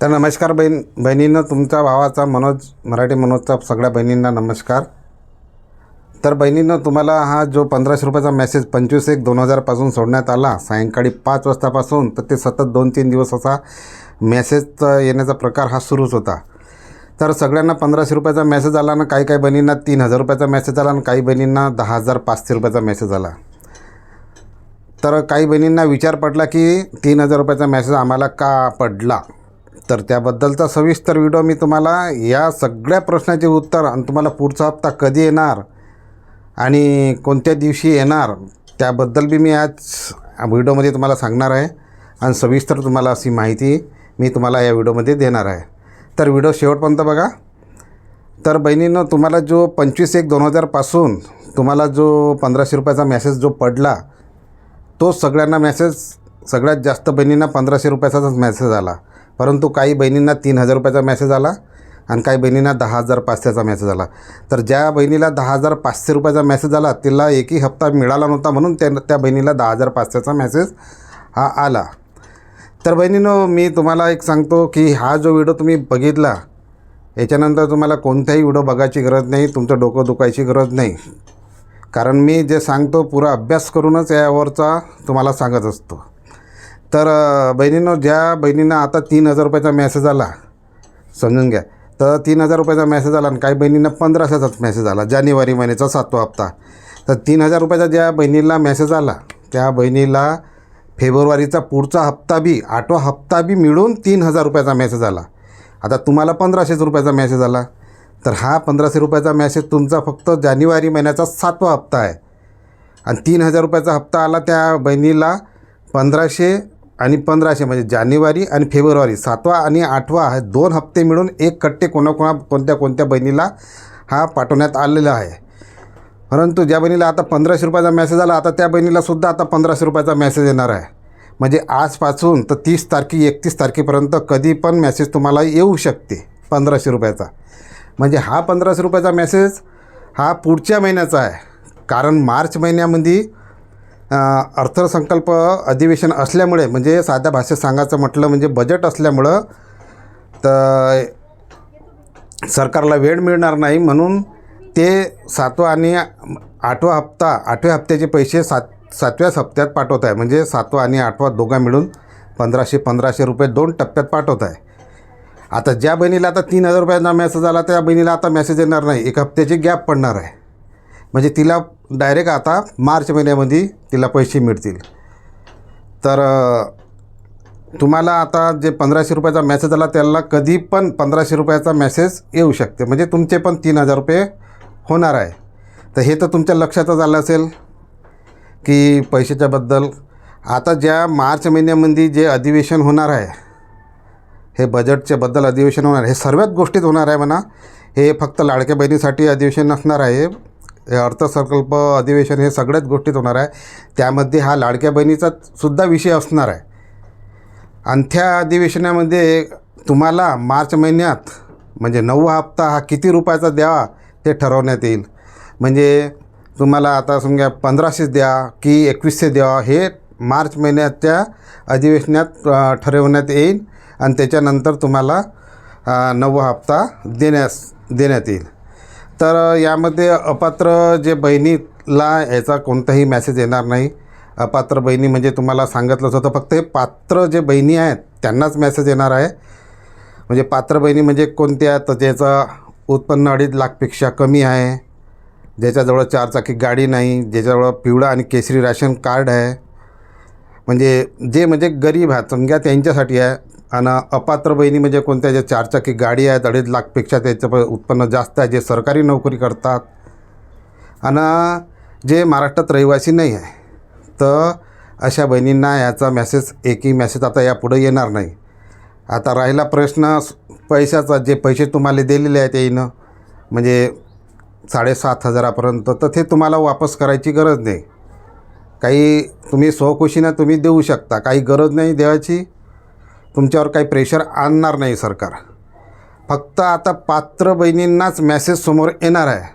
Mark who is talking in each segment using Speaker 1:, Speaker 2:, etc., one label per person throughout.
Speaker 1: तर नमस्कार बहीण बहिणीनं तुमच्या भावाचा मनोज मराठी मनोजचा सगळ्या बहिणींना नमस्कार. तर बहिणीनं तुम्हाला हा जो पंधराशे रुपयाचा मेसेज पंचवीस एक दोन हजारपासून सोडण्यात आला सायंकाळी पाच वाजतापासून तर ते सतत दोन तीन दिवस असा मेसेज येण्याचा प्रकार हा सुरूच होता. तर सगळ्यांना पंधराशे रुपयाचा मेसेज आला ना काही काही बहिणींना तीन हजार रुपयाचा मेसेज आला आणि काही बहिणींना दहा हजार पाचशे रुपयाचा मेसेज आला. तर काही बहिणींना विचार पडला की तीन हजार रुपयाचा मेसेज आम्हाला का पडला? तर त्याबद्दलचा सविस्तर व्हिडिओ मी तुम्हाला या सगळ्या प्रश्नाचे उत्तर आणि तुम्हाला पुढचा हप्ता कधी येणार आणि कोणत्या दिवशी येणार त्याबद्दल बी मी आज व्हिडिओमध्ये तुम्हाला सांगणार आहे. आणि सविस्तर तुम्हाला अशी माहिती मी तुम्हाला या व्हिडिओमध्ये देणार आहे. तर व्हिडिओ शेवटपर्यंत बघा. तर बहिणीनं तुम्हाला जो पंचवीस एक दोन हजारपासून तुम्हाला जो पंधराशे रुपयाचा मेसेज जो पडला तो सगळ्यांना मेसेज सगळ्यात जास्त बहिणींना पंधराशे रुपयाचाच मेसेज आला. परंतु काही बहिणींना तीन हजार रुपयाचा मेसेज आला आणि काही बहिणींना दहा हजार पाचशेचा मेसेज आला. तर ज्या बहिणीला दहा हजार पाचशे रुपयाचा मेसेज आला तिला एकही हप्ता मिळाला नव्हता म्हणून त्या त्या बहिणीला दहा हजार पाचशेचा मेसेज हा आला. तर बहिणीनं मी तुम्हाला एक सांगतो की हा जो व्हिडिओ तुम्ही बघितला याच्यानंतर तुम्हाला कोणताही व्हिडिओ बघायची गरज नाही तुमचं डोकं दुखायची गरज नाही. कारण मी जे सांगतो पुरा अभ्यास करूनच यावरचा तुम्हाला सांगत असतो. तर बहिणीनं ज्या बहिणींना आता तीन हजार रुपयाचा मेसेज आला समजून घ्या. तर तीन हजार रुपयाचा मेसेज आला आणि काही बहिणींना पंधराशेचाच मेसेज आला जानेवारी महिन्याचा सातवा हप्ता. तर तीन हजार रुपयाचा ज्या बहिणीला मेसेज आला त्या बहिणीला फेब्रुवारीचा पुढचा हप्ता बी आठवा हप्ता बी मिळून तीन हजार रुपयाचा मेसेज आला. आता तुम्हाला पंधराशेच रुपयाचा मेसेज आला. तर हा पंधराशे रुपयाचा मेसेज तुमचा फक्त जानेवारी महिन्याचा सातवा हप्ता आहे. आणि तीन हजार रुपयाचा हप्ता आला त्या बहिणीला पंधराशे आणि पंधराशे म्हणजे जानेवारी आणि फेब्रुवारी. सातवा आणि आठवा हे दोन हप्ते मिळून एक कट्टे कोणाकोणा कोणत्या कोणत्या बहिणीला हा पाठवण्यात आलेला आहे. परंतु ज्या बहिणीला आता पंधराशे रुपयाचा मेसेज आला आता त्या बहिणीलासुद्धा आता पंधराशे रुपयाचा मेसेज येणार आहे. म्हणजे आजपासून तर तीस तारखे एकतीस तारखेपर्यंत कधी पण मेसेज तुम्हाला येऊ शकते पंधराशे रुपयाचा. म्हणजे हा पंधराशे रुपयाचा मेसेज हा पुढच्या महिन्याचा आहे. कारण मार्च महिन्यामध्ये अर्थसंकल्प अधिवेशन असल्यामुळे म्हणजे साध्या भाषेत सांगायचं म्हटलं म्हणजे बजेट असल्यामुळं तर सरकारला वेळ मिळणार नाही म्हणून ते सातवा आणि आठवा हप्ता आठव्या हप्त्याचे पैसे सात सातव्याच हप्त्यात पाठवत आहे. म्हणजे सातवा आणि आठवा दोघा मिळून पंधराशे पंधराशे रुपये दोन टप्प्यात पाठवत आहे. आता ज्या बहिणीला आता तीन हजार रुपयाचा मेसेज आला त्या बहिणीला आता मेसेज येणार नाही. एक हप्त्याची गॅप पडणार आहे. म्हणजे तिला डायरेक्ट आता मार्च महिन्यामध्ये तिला पैसे मिळतील. तर तुम्हाला आता जे पंधराशे रुपयाचा मेसेज आला त्याला कधी पण पंधराशे रुपयाचा मेसेज येऊ शकते. म्हणजे तुमचे पण तीन हजार रुपये होणार आहे. तर हे तर तुमच्या लक्षातच आलं असेल की पैशाच्याबद्दल आता ज्या मार्च महिन्यामध्ये जे अधिवेशन होणार आहे हे बजेटच्या बद्दल अधिवेशन होणार आहे हे सर्वच गोष्टीत होणार आहे म्हणा. हे फक्त लाडक्या बहिणीसाठी अधिवेशन नसणार आहे. अर्थसंकल्प अधिवेशन हे सगळ्याच गोष्टीत होणार आहे. त्यामध्ये हा लाडक्या बहिणीचा सुद्धा विषय असणार आहे. आणि त्या अधिवेशनामध्ये तुम्हाला मार्च महिन्यात म्हणजे नववा हप्ता हा किती रुपयाचा द्यावा ते ठरवण्यात येईल. म्हणजे तुम्हाला आता समजा पंधराशेच द्या की एकवीसशे द्यावा हे मार्च महिन्याच्या अधिवेशनात ठरवण्यात येईल. आणि त्याच्यानंतर तुम्हाला नववा हप्ता देण्यास देण्यात येईल. तर यामध्ये अपात्र जे बहिणीला याचा कोणताही मेसेज येणार नाही. अपात्र बहिणी म्हणजे तुम्हाला सांगितलंच होतं फक्त हे पात्र जे बहिणी आहेत त्यांनाच मेसेज येणार आहे. म्हणजे पात्र बहिणी म्हणजे कोणत्या? तर ज्याचं उत्पन्न अडीच लाखपेक्षा कमी आहे ज्याच्याजवळ चारचाकी गाडी नाही ज्याच्याजवळ पिवळा आणि केसरी राशन कार्ड आहे. म्हणजे जे म्हणजे गरीब आहेत समजा त्यांच्यासाठी आहे आणि अपात्र बहिणी म्हणजे कोणत्या ज्या चारचाकी गाडी आहेत अडीच लाखपेक्षा त्याचं प- उत्पन्न जास्त आहे जे सरकारी नोकरी करतात. आणि जे महाराष्ट्रात रहिवासी नाही आहे तर अशा बहिणींना याचा मेसेज एकही मेसेज आता यापुढे येणार नाही. आता राहिला प्रश्न पैशाचा जे पैसे तुम्हाला दिलेले आहेत येईनं म्हणजे साडेसात हजारापर्यंत तर ते तुम्हाला वापस करायची गरज नाही. काही तुम्ही स्वखुशीनं तुम्ही देऊ शकता काही गरज नाही देवाची. तुमच्यावर काही प्रेशर आणणार नाही सरकार. फक्त आता पात्र बहिणींनाच मॅसेज समोर येणार आहे.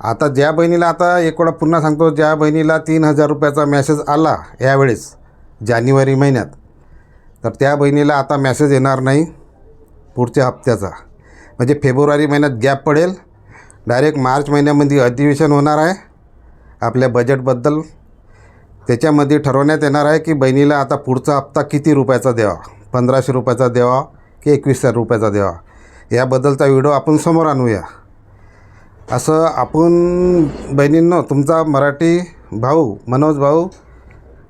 Speaker 1: आता ज्या बहिणीला आता एक वेळा पुन्हा सांगतो ज्या बहिणीला तीन हजार रुपयाचा मेसेज आला यावेळेस जानेवारी महिन्यात तर त्या बहिणीला आता मॅसेज येणार नाही पुढच्या हप्त्याचा. म्हणजे फेब्रुवारी महिन्यात गॅप पडेल. डायरेक्ट मार्च महिन्यामध्ये अधिवेशन होणार आहे. आपल्या बजेटबद्दल त्याच्यामध्ये ठरवण्यात येणार आहे की बहिणीला आता पुढचा हप्ता किती रुपयाचा द्यावा. पंधराशे रुपयाचा द्यावा की एकवीस हजार रुपयाचा द्यावा याबद्दलचा व्हिडिओ आपण समोर आणूया. असं आपण बहिणींनो तुमचा मराठी भाऊ मनोज भाऊ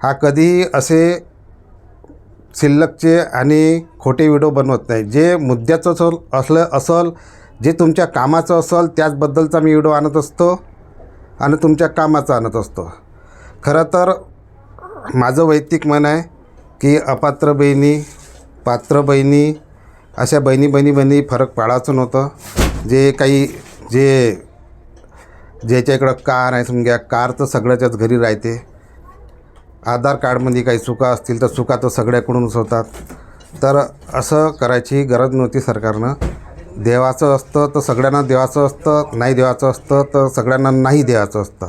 Speaker 1: हा कधीही असे शिल्लकचे आणि खोटे व्हिडिओ बनवत नाही. जे मुद्द्याचं असल असलं असल जे तुमच्या कामाचं असल त्याचबद्दलचा मी व्हिडिओ आणत असतो आणि तुमच्या कामाचा आणत असतो. खरं तर माझं वैयक्तिक मन आहे की अपात्र बहिणी पात्र बहिणी अशा बहिणी बहिणी बहिणी फरक पाळायचं नव्हतं. जे काही जे ज्याच्या इकडं कार आहे समजा कार तर सगळ्याच्याच घरी राहते. आधार कार्डमध्ये काही चुका असतील तर चुका तर सगळ्याकडूनच होतात. तर असं करायची गरज नव्हती सरकारनं. देवाचं असतं तर सगळ्यांना देवाचं असतं नाही देवाचं असतं तर सगळ्यांना नाही देवाचं असतं.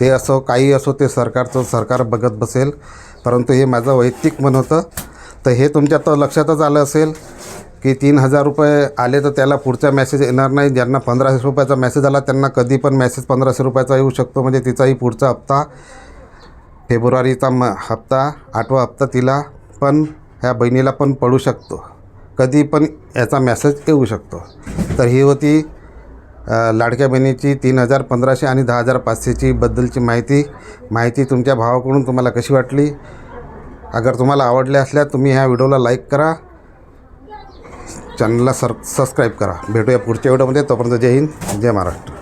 Speaker 1: ते असो काही असो ते सरकारचं सरकार बघत बसेल. परंतु हे माझं वैयक्तिक मन होतं. तर हे तुमच्या तर लक्षातच आलं असेल की तीन हजार रुपये आले तर त्याला पुढचा मेसेज येणार नाही. ज्यांना पंधराशे रुपयाचा मेसेज आला त्यांना कधी पण मेसेज पंधराशे रुपयाचा येऊ शकतो. म्हणजे तिचाही पुढचा हप्ता फेब्रुवारीचा म हप्ता आठवा हप्ता तिला पण ह्या बहिणीला पण पडू शकतो. कधी पण याचा मेसेज येऊ शकतो. तर ही होती लाडक्या बहिणीची तीन हजार पंधराशे आणि दहा हजार पाचशेची बद्दलची माहिती. माहिती तुमच्या भावाकडून तुम्हाला कशी वाटली? अगर तुम्हाला आवडल्या असल्या तुम्ही ह्या व्हिडिओला लाईक करा. चॅनलला सर सबस्क्राईब करा. भेटूया पुढच्या व्हिडिओमध्ये. तोपर्यंत जय हिंद जय महाराष्ट्र.